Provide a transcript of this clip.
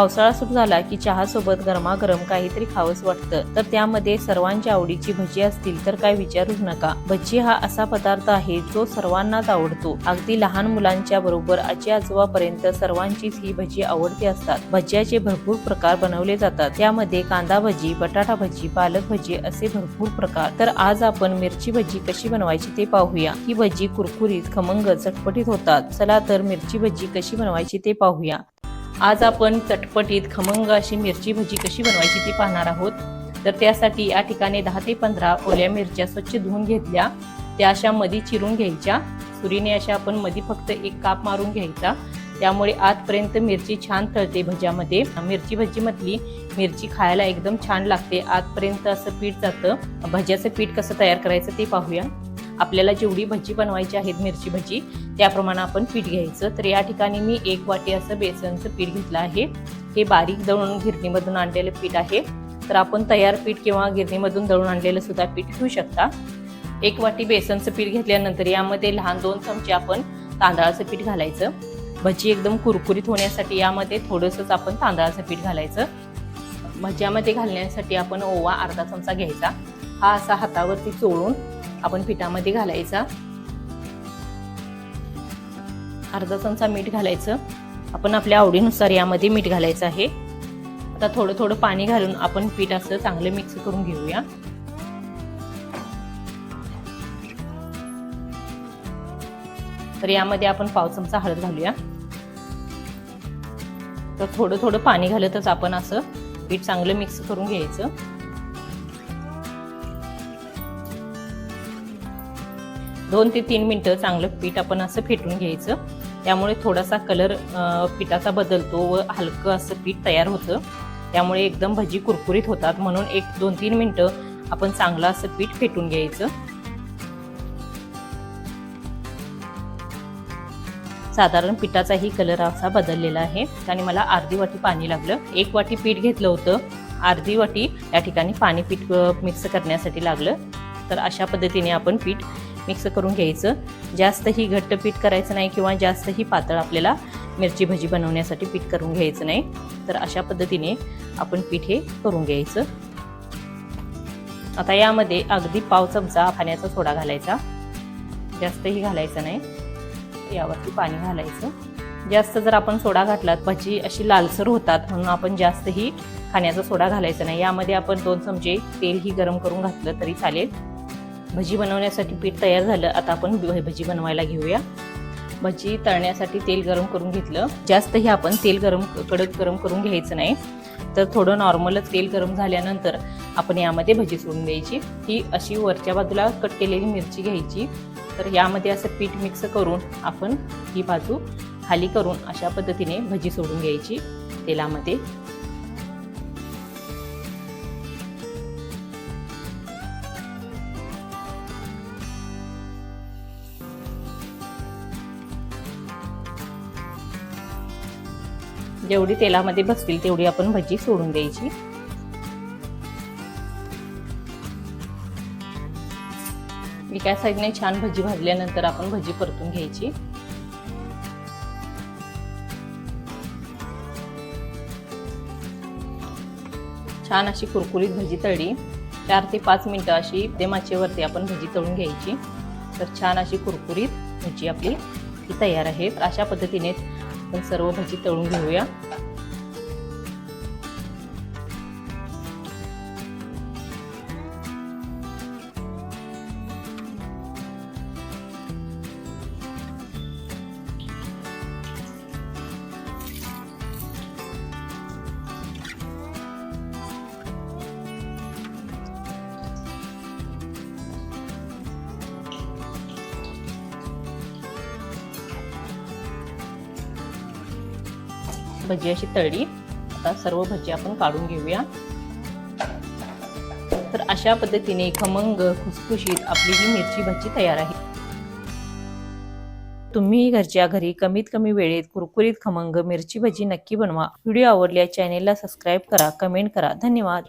पावसाळा सुरू झाला की चहासोबत गरमागरम काहीतरी खावंच वाटतं. तर त्यामध्ये सर्वांच्या आवडीची भजी असतील तर काय विचारूच नका. भजी हा असा पदार्थ आहे जो सर्वांनाच आवडतो. अगदी लहान मुलांच्या बरोबर आजी आजोबापर्यंत सर्वांचीच ही भजी आवडती असतात. भज्याचे भरपूर प्रकार बनवले जातात. त्यामध्ये कांदा भजी बटाटा भजी पालक भजी असे भरपूर प्रकार. तर आज आपण मिरची भजी कशी बनवायची ते पाहूया. ही भजी कुरकुरीत खमंग चटपटीत होतात. चला तर मिरची भजी कशी बनवायची ते पाहूया. आज आपण चटपटीत खमंग अशी मिरची भजी कशी बनवायची ती पाहणार आहोत. तर त्यासाठी या ठिकाणी दहा ते पंधरा ओल्या मिरच्या स्वच्छ धुवून घेतल्या. त्या अशा मधी चिरून घ्यायच्या. सुरीने अशा आपण मधी फक्त एक काप मारून घ्यायचा. त्यामुळे आजपर्यंत मिरची छान तळते भज्यामध्ये. मिरची भजीमधली मिरची खायला एकदम छान लागते. आजपर्यंत असं पीठ जातं. भज्याचं पीठ कसं तयार करायचं ते पाहूया. आपल्याला जेवढी भजी बनवायची आहेत मिरची भजी त्याप्रमाणे आपण पीठ घ्यायचं. तर या ठिकाणी मी एक वाटी असं बेसनचं पीठ घेतलं आहे. हे बारीक दळून गिरणीमधून आणलेलं पीठ आहे. तर आपण तयार पीठ किंवा गिरणीमधून दळून आणलेलं सुद्धा पीठ घेऊ शकता. एक वाटी बेसनचं पीठ घेतल्यानंतर यामध्ये लहान दोन चमचे आपण तांदळाचं पीठ घालायचं. भजी एकदम कुरकुरीत होण्यासाठी यामध्ये थोडंसंच आपण तांदळाचं पीठ घालायचं. भज्यामध्ये घालण्यासाठी आपण ओवा अर्धा चमचा घ्यायचा. हा असा हातावरती चोळून आपण पिठामध्ये घालायचा. अर्धा चमचा मीठ घालायचं. आपण आपल्या आवडीनुसार यामध्ये मीठ घालायचं आहे. आता थोडं थोडं पाणी घालून आपण पीठ असं चांगलं मिक्स करून घेऊया. तर यामध्ये आपण पाव चमचा हळद घालूया. तर थोडं थोडं पाणी घालतच आपण असं पीठ चांगलं मिक्स करून घ्यायचं. दोन ते तीन मिनटं चांगलं पीठ आपण असं फेटून घ्यायचं. त्यामुळे थोडासा कलर पिठाचा बदलतो व हलकं असं पीठ तयार होतं. त्यामुळे एकदम भजी कुरकुरीत होतात म्हणून एक दोन तीन मिनटं आपण चांगलं असं पीठ फेटून घ्यायचं. साधारण पिठाचाही कलर असा बदललेला आहे. आणि मला अर्धी वाटी पाणी लागलं. एक वाटी पीठ घेतलं होतं. अर्धी वाटी या ठिकाणी पाणी पीठ मिक्स करण्यासाठी लागलं. तर अशा पद्धतीने आपण पीठ मिक्स करून घ्यायचं. जास्तही घट्ट पीठ करायचं नाही किंवा जास्तही पातळ आपल्याला मिरची भजी बनवण्यासाठी पीठ करून घ्यायचं नाही. तर अशा पद्धतीने आपण पीठ हे करून घ्यायचं. आता यामध्ये अगदी पाव चमचा खाण्याचा सोडा घालायचा. जास्तही घालायचा नाही. यावरती पाणी घालायचं. जास्त जर आपण सोडा घातलात भजी अशी लालसर होतात म्हणून आपण जास्तही खाण्याचा सोडा घालायचा नाही. यामध्ये आपण दोन चमचे तेलही गरम करून घातलं तरी चालेल. भजी बनवण्यासाठी पीठ तयार झालं. आता आपण भजी बनवायला घेऊया. भजी तळण्यासाठी तेल गरम करून घेतलं. जास्तही आपण तेल गरम कडक गरम करून घ्यायचं नाही. तर थोडं नॉर्मलच तेल गरम झाल्यानंतर आपण यामध्ये भजी सोडून द्यायची. ही अशी वरच्या बाजूला कट केलेली मिरची घ्यायची. तर यामध्ये असं पीठ मिक्स करून आपण ही बाजू खाली करून अशा पद्धतीने भजी सोडून घ्यायची तेलामध्ये. जेवढी तेलामध्ये बसतील तेवढी आपण भजी सोडून द्यायची. एका साईडने छान भजी भाजल्यानंतर आपण भजी परतून घ्यायची. छान अशी कुरकुरीत भजी तळली. चार ते पाच मिनटं अशी माचेवरती आपण भजी तळून घ्यायची. तर छान अशी कुरकुरीत भजी आपली तयार आहे अशा पद्धतीने आपण सर्व भजी तळून घेऊया. भजी अशी तळली. आता सर्व भजी आपण काढून घेऊया. तर अशा पद्धतीने खमंग खुसखुशीत आपली ही मिरची भजी तयार आहे. तुम्ही घरच्या घरी कमीत कमी वेळेत कुरकुरीत खमंग मिरची भजी नक्की बनवा. व्हिडिओ आवडल्या चॅनेलला सबस्क्राईब करा कमेंट करा. धन्यवाद.